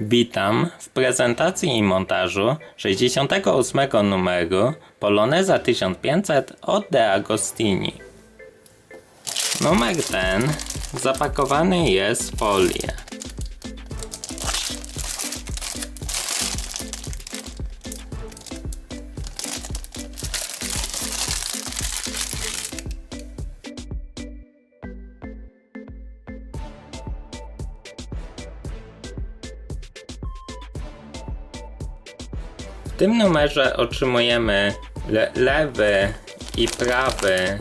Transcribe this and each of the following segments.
Witam w prezentacji i montażu 68 numeru Poloneza 1500 od De Agostini. Numer ten zapakowany jest w folię. W tym numerze otrzymujemy le lewy i prawy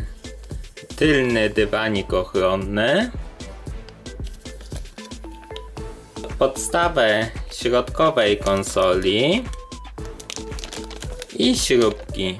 tylny dywanik ochronny, podstawę środkowej konsoli i śrubki.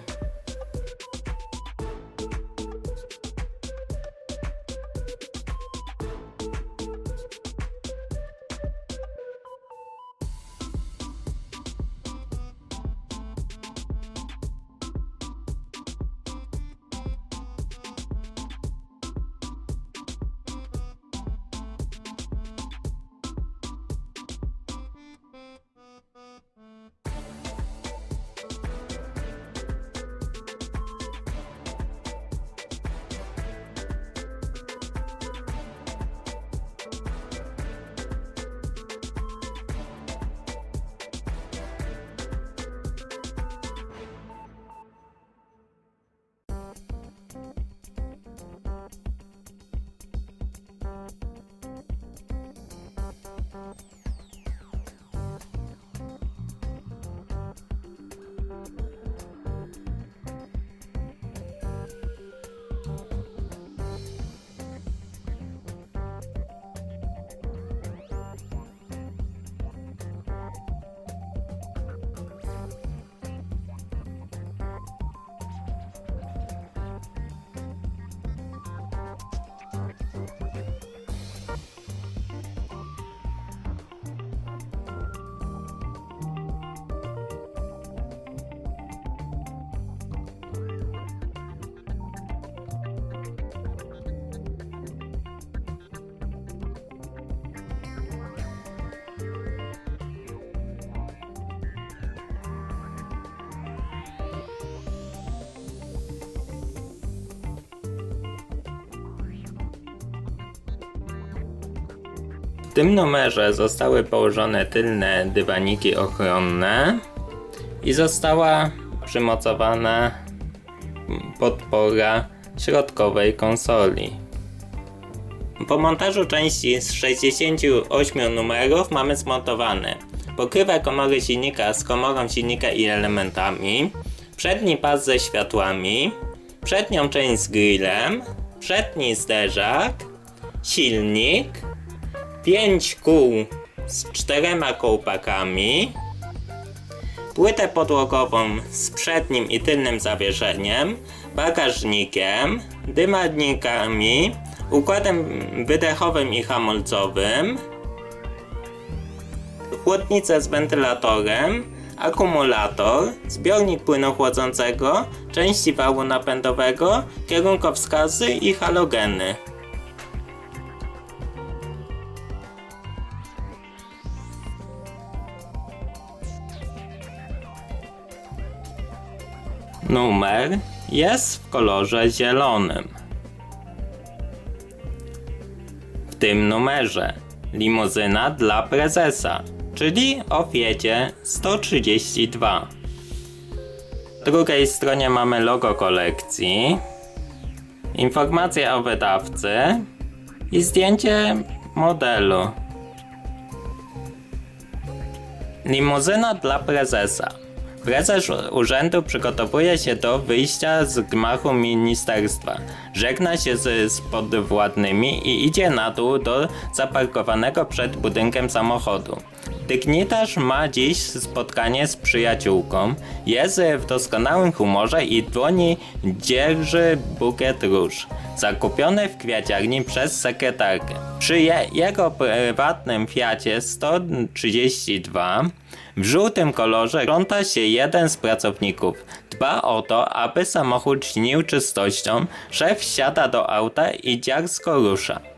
Tym numerze zostały położone tylne dywaniki ochronne i została przymocowana podpora środkowej konsoli. Po montażu części z 68 numerów mamy zmontowany pokrywę komory silnika z komorą silnika i elementami, przedni pas ze światłami, przednią część z grillem, przedni zderzak, silnik, 5 kół z czterema kołpakami, płytę podłogową z przednim i tylnym zawieszeniem, bagażnikiem, dymadnikami, układem wydechowym i hamulcowym, chłodnicę z wentylatorem, akumulator, zbiornik płynu chłodzącego, części wału napędowego, kierunkowskazy i halogeny. Numer jest w kolorze zielonym. W tym numerze limuzyna dla prezesa, czyli o Fiedzie 132. W drugiej stronie mamy logo kolekcji, informacje o wydawcy i zdjęcie modelu. Limuzyna dla prezesa. Prezes urzędu przygotowuje się do wyjścia z gmachu ministerstwa. Żegna się z, z podwładnymi i idzie na dół do zaparkowanego przed budynkiem samochodu. Dygnitarz ma dziś spotkanie z przyjaciółką, jest w doskonałym humorze i dłoni dzierży bukiet róż, zakupiony w kwiaciarni przez sekretarkę. Przy je, jego prywatnym Fiacie 132 w żółtym kolorze pląta się jeden z pracowników. Dba o to, aby samochód śnił czystością. Szef wsiada do auta i dziarsko rusza.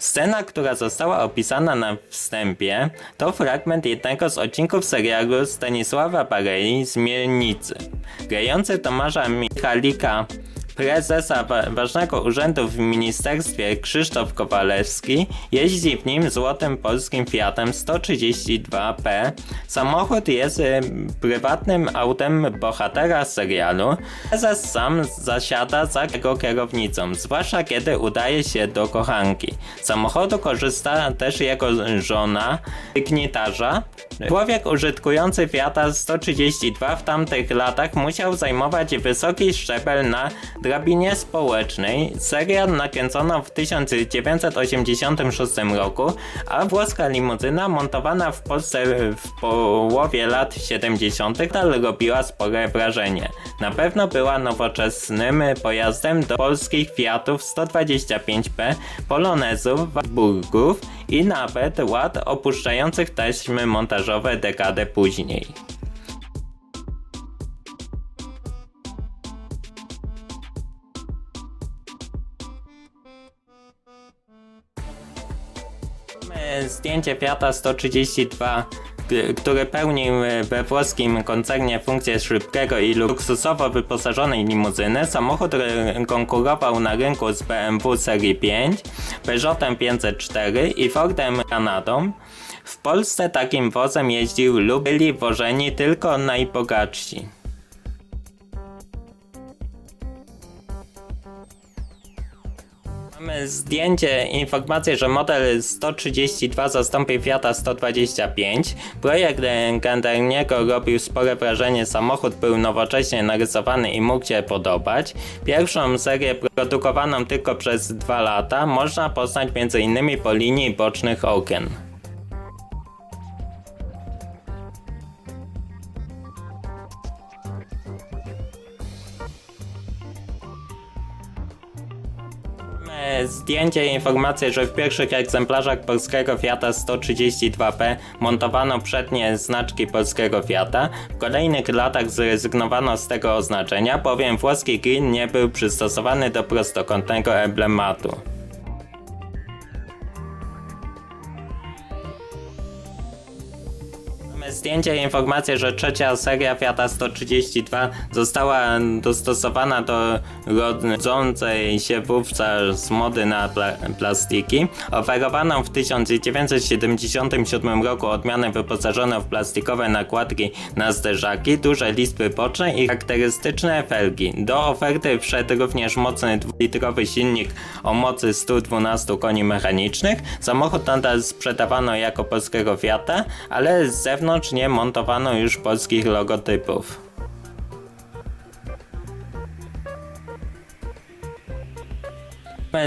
Scena, która została opisana na wstępie, to fragment jednego z odcinków serialu Stanisława Barei z Mielnicy. Grający Tomasza Michalika prezesa wa- ważnego urzędu w ministerstwie Krzysztof Kowalewski jeździ w nim złotym polskim Fiatem 132P. Samochód jest e, prywatnym autem bohatera serialu. Prezes sam zasiada za jego kierownicą, zwłaszcza kiedy udaje się do kochanki. Z samochodu korzysta też jego żona, dygnitarza. Człowiek użytkujący Fiata 132 w tamtych latach musiał zajmować wysoki szczebel na drabinie społecznej. Serial nakręcono w 1986 roku, a włoska limuzyna montowana w Polsce w połowie lat 70. nadal robiła spore wrażenie. Na pewno była nowoczesnym pojazdem do polskich Fiatów 125P, Polonezów, Warburgów i nawet ład opuszczających taśmy montażowe dekadę później. Zdjęcie Fiata 132, k- który pełnił we włoskim koncernie funkcję szybkiego i luksusowo wyposażonej limuzyny. Samochód r- konkurował na rynku z BMW serii 5, Peugeotem 504 i Fordem Granadą. W Polsce takim wozem jeździł lub byli wożeni tylko najbogatsi. Mamy zdjęcie, informację, że model 132 zastąpi Fiata 125. Projekt Ganderniego robił spore wrażenie, samochód był nowocześnie narysowany i mógł się podobać. Pierwszą serię produkowaną tylko przez dwa lata można poznać m.in. po linii bocznych okien. Zdjęcie i informację, że w pierwszych egzemplarzach polskiego Fiata 132P montowano przednie znaczki polskiego Fiata. W kolejnych latach zrezygnowano z tego oznaczenia, bowiem włoski grill nie był przystosowany do prostokątnego emblematu. Zdjęcie i informację, że trzecia seria Fiata 132 została dostosowana do rodzącej się wówczas mody na pla plastiki. Oferowano w 1977 roku odmianę wyposażoną w plastikowe nakładki na zderzaki, duże listwy boczne i charakterystyczne felgi. Do oferty wszedł również mocny dwulitrowy silnik o mocy 112 koni mechanicznych. Samochód nadal sprzedawano jako polskiego Fiata, ale z zewnątrz nie montowano już polskich logotypów.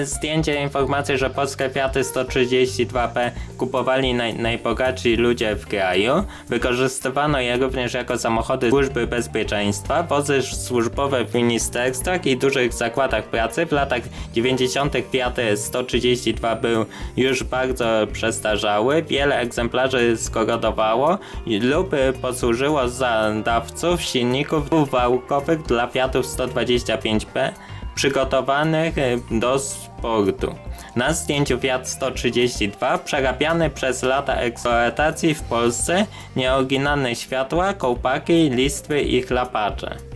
Zdjęcie informacji, że polskie Fiaty 132P kupowali naj, najbogatsi ludzie w kraju. Wykorzystywano je również jako samochody służby bezpieczeństwa, wozy służbowe w ministerstwach i dużych zakładach pracy. W latach 90. Fiat 132 był już bardzo przestarzały. Wiele egzemplarzy skorodowało lub posłużyło za dawców silników wałkowych dla Fiatów 125P przygotowanych e, do sportu. Na zdjęciu Fiat 132 przerabiany przez lata eksploatacji w Polsce nieoryginalne światła, kołpaki, listwy i chlapacze.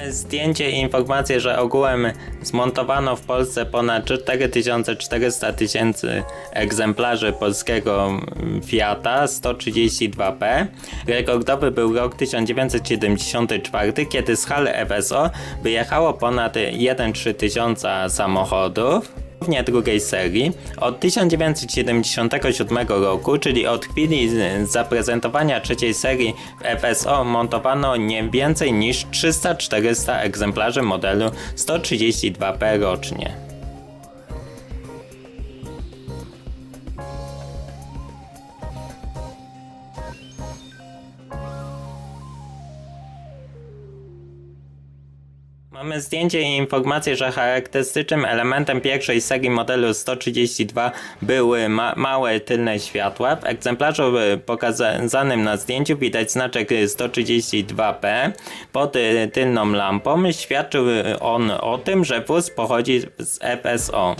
Mamy zdjęcie i informację, że ogółem zmontowano w Polsce ponad 4400 tysięcy egzemplarzy polskiego mm, Fiata 132P. Rekordowy był rok 1974, kiedy z hal FSO wyjechało ponad 1,3 tysiąca samochodów głównie drugiej serii. Od 1977 roku, czyli od chwili zaprezentowania trzeciej serii w FSO montowano nie więcej niż 300-400 egzemplarzy modelu 132P rocznie. Mamy zdjęcie i informację, że charakterystycznym elementem pierwszej serii modelu 132 były ma małe tylne światła. W egzemplarzu y, pokazanym na zdjęciu widać znaczek y, 132P pod y, tylną lampą. Świadczył y, on o tym, że wóz pochodzi z FSO.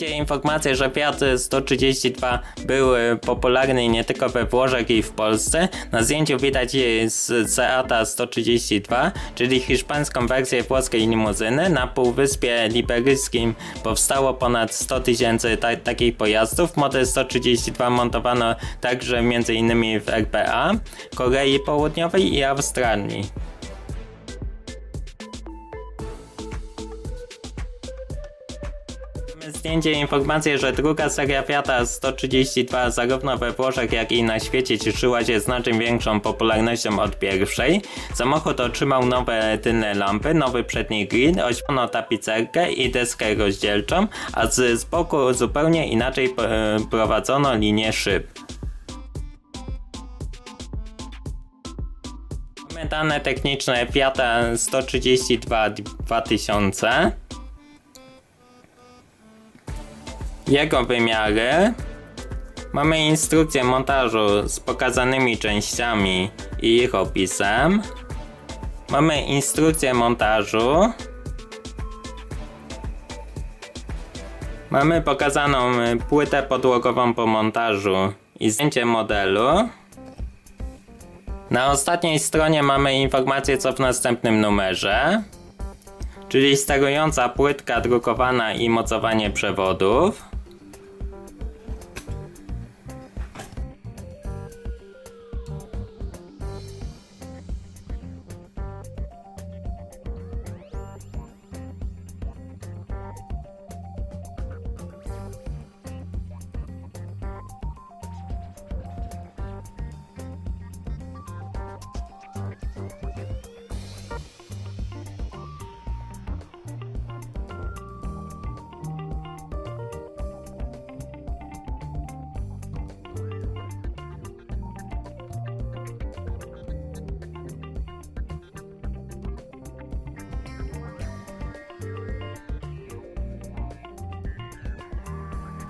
I informacje, że Fiat 132 był e, popularny nie tylko we Włoszech i w Polsce. Na zdjęciu widać z Seata 132, czyli hiszpańską wersję włoskiej limuzyny. Na Półwyspie Liberyjskim powstało ponad 100 tysięcy ta takich pojazdów. Model 132 montowano także m.in. w RPA, Korei Południowej i Australii. Mamy zdjęcie i informację, że druga seria Fiata 132 zarówno we Włoszech jak i na świecie cieszyła się znacznie większą popularnością od pierwszej. Samochód otrzymał nowe tylne lampy, nowy przedni grill, oświono tapicerkę i deskę rozdzielczą, a z, boku zupełnie inaczej e, prowadzono linię szyb. Dane techniczne Fiata 132 2000. Jego wymiary. Mamy instrukcję montażu z pokazanymi częściami i ich opisem. Mamy instrukcję montażu. Mamy pokazaną y, płytę podłogową po montażu i zdjęcie modelu. Na ostatniej stronie mamy informację co w następnym numerze, czyli sterująca płytka drukowana i mocowanie przewodów.